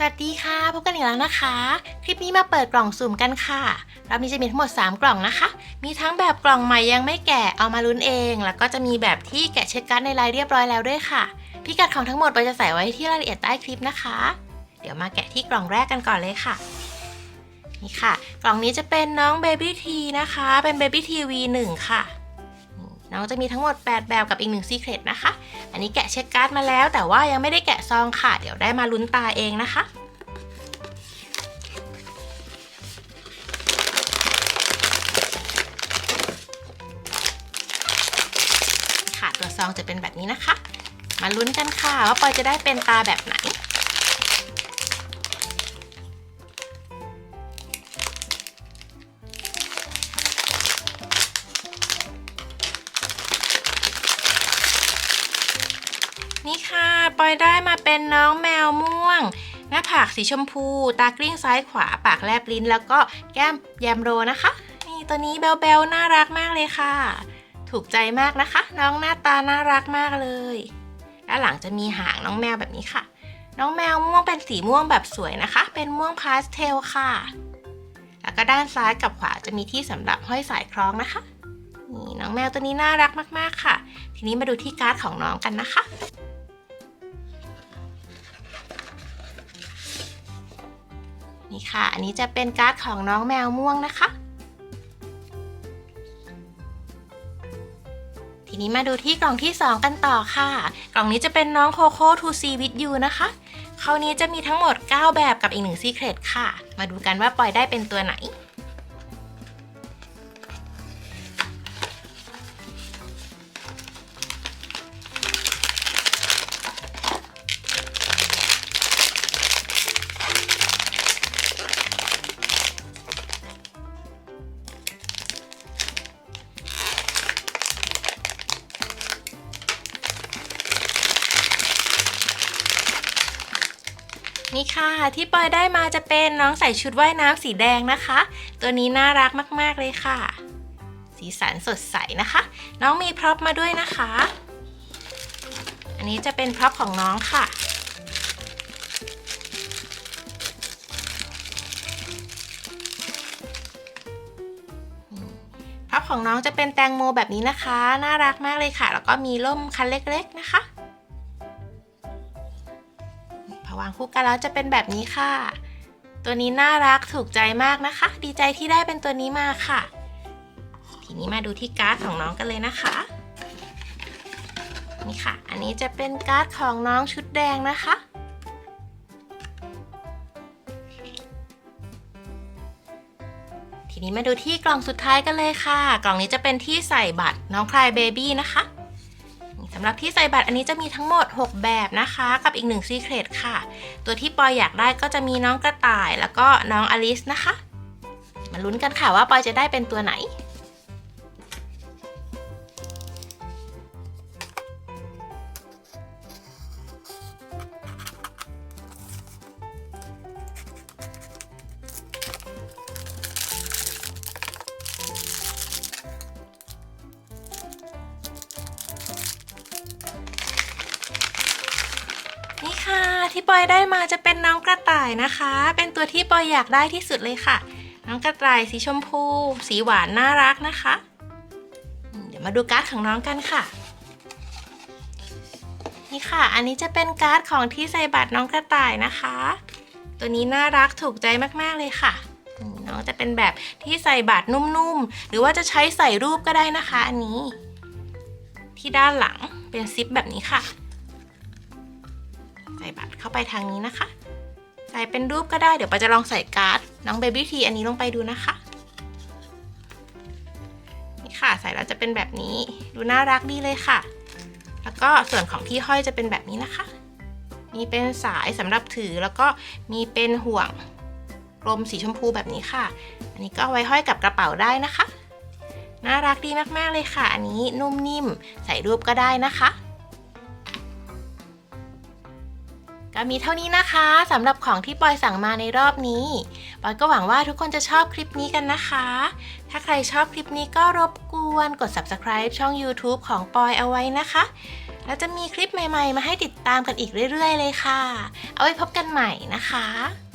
สวัสดีค่ะ พบกันอีกแล้วนะคะ คลิปนี้มาเปิดกล่องสุ่มกันค่ะรอบนี้จะมีทั้งหมด 3 กล่องนะคะ มีทั้งแบบกล่องใหม่ยังไม่แกะเอามาลุ้นเอง แล้วก็จะมีแบบที่แกะเช็คการ์ดในไลน์เรียบร้อยแล้วด้วยค่ะ พิกัดของทั้งหมดเราจะใส่ไว้ที่รายละเอียดใต้คลิปนะคะ เดี๋ยวมาแกะที่กล่องแรกกันก่อนเลยค่ะ นี่ค่ะ กล่องนี้จะเป็นน้อง Baby T นะคะ เป็น Baby T V1 ค่ะ น้องจะมีทั้งหมด 8 แบบกับอีก1 Secret นะคะ อันนี้แกะเช็คการ์ดมาแล้ว แต่ว่ายังไม่ได้แกะซองค่ะ เดี๋ยวได้มาลุ้นตาเองนะคะค่ะตัวซองจะเป็นแบบนี้นะคะ มาลุ้นกันค่ะว่าปอยจะได้เป็นตาแบบไหน นี่ค่ะ ปอยได้มาเป็นน้องแมวม่วง หน้าผากสีชมพู ตากลิ้งซ้ายขวา ปากแลบลิ้น แล้วก็แก้มแยมโรนะคะ นี่ตัวนี้แบลๆน่ารักมากเลยค่ะ ถูกใจมากนะคะ น้องหน้าตาน่ารักมากเลยด้านหลังจะมีหางน้องแมวแบบนี้ค่ะ น้องแมวม่วงเป็นสีม่วงแบบสวยนะคะ เป็นม่วงพาสเทลค่ะ แล้วก็ด้านซ้ายกับขวาจะมีที่สำหรับห้อยสายคล้องนะคะนี่น้องแมวตัวนี้น่ารักมาก ๆ ค่ะ ทีนี้มาดูที่การ์ดของน้องกันนะคะ นี่ค่ะ อันนี้จะเป็นการ์ดของน้องแมวม่วงนะคะ ทีนี้มาดูที่กล่องที่ 2 กันต่อค่ะ กล่องนี้จะเป็นน้องโคโค่ทูซีวิทยูนะคะคราวนี้จะมีทั้งหมด 9 แบบกับอีกหนึ่งซีเครตค่ะ มาดูกันว่าปล่อยได้เป็นตัวไหน นี่ค่ะที่ปอยได้มาจะเป็นน้องใส่ชุดว่ายน้ำสีแดงนะคะ ตัวนี้น่ารักมากๆเลยค่ะ สีสันสดใสนะคะ น้องมีพร็อพมาด้วยนะคะ อันนี้จะเป็นพร็อพของน้องค่ะพร็อพของน้องจะเป็นแตงโมแบบนี้นะคะ น่ารักมากเลยค่ะ แล้วก็มีร่มคันเล็กๆนะคะ วางคู่กันแล้วจะเป็นแบบนี้ค่ะ ตัวนี้น่ารักถูกใจมากนะคะ ดีใจที่ได้เป็นตัวนี้มาค่ะ ทีนี้มาดูที่การ์ดของน้องกันเลยนะคะ นี่ค่ะ อันนี้จะเป็นการ์ดของน้องชุดแดงนะคะ ทีนี้มาดูที่กล่องสุดท้ายกันเลยค่ะ กล่องนี้จะเป็นที่ใส่บัตรน้องคลายเบบี้นะคะำหรับที่ใส่บัตรอันนี้จะมีทั้งหมด 6 แบบนะคะ กับอีก1ซีเครตค่ะ ตัวที่ปอยอยากได้ก็จะมีน้องกระต่าย แล้วก็น้องอลิสนะคะ มาลุ้นกันค่ะว่าปอยจะได้เป็นตัวไหน นี่ค่ะที่ปอยได้มาจะเป็นน้องกระต่ายนะคะ เป็นตัวที่ปอยอยากได้ที่สุดเลยค่ะ น้องกระต่ายสีชมพู สีหวานน่ารักนะคะ เดี๋ยวมาดูการ์ดของน้องกันค่ะ นี่ค่ะ อันนี้จะเป็นการ์ดของที่ใส่บัตรน้องกระต่ายนะคะ ตัวนี้น่ารักถูกใจมากๆเลยค่ะน้องจะเป็นแบบที่ใส่บัตรนุ่มๆ หรือว่าจะใช้ใส่รูปก็ได้นะคะ อันนี้ ที่ด้านหลังเป็นซิปแบบนี้ค่ะ เข้าไปทางนี้นะคะ ใส่เป็นรูปก็ได้เดี๋ยวปาจะลองใส่การ์ดน้องเบบี้ทีอันนี้ลงไปดูนะคะนี่ค่ะใส่แล้วจะเป็นแบบนี้ดูน่ารักดีเลยค่ะ แล้วก็ส่วนของที่ห้อยจะเป็นแบบนี้นะคะ มีเป็นสายสำหรับถือแล้วก็มีเป็นห่วงกลมสีชมพูแบบนี้ค่ะ อันนี้ก็ไว้ห้อยกับกระเป๋าได้นะคะ น่ารักดีมากๆเลยค่ะ อันนี้นุ่มนิ่ม ใส่รูปก็ได้นะคะ ก็มีเท่านี้นะคะสำหรับของที่ปอยสั่งมาในรอบนี้ ปอยก็หวังว่าทุกคนจะชอบคลิปนี้กันนะคะ ถ้าใครชอบคลิปนี้ก็รบกวนกด subscribe ช่อง YouTube ของปอยเอาไว้นะคะ แล้วจะมีคลิปใหม่ๆ มาให้ติดตามกันอีกเรื่อย ๆ เลยค่ะ เอาไว้พบกันใหม่นะคะ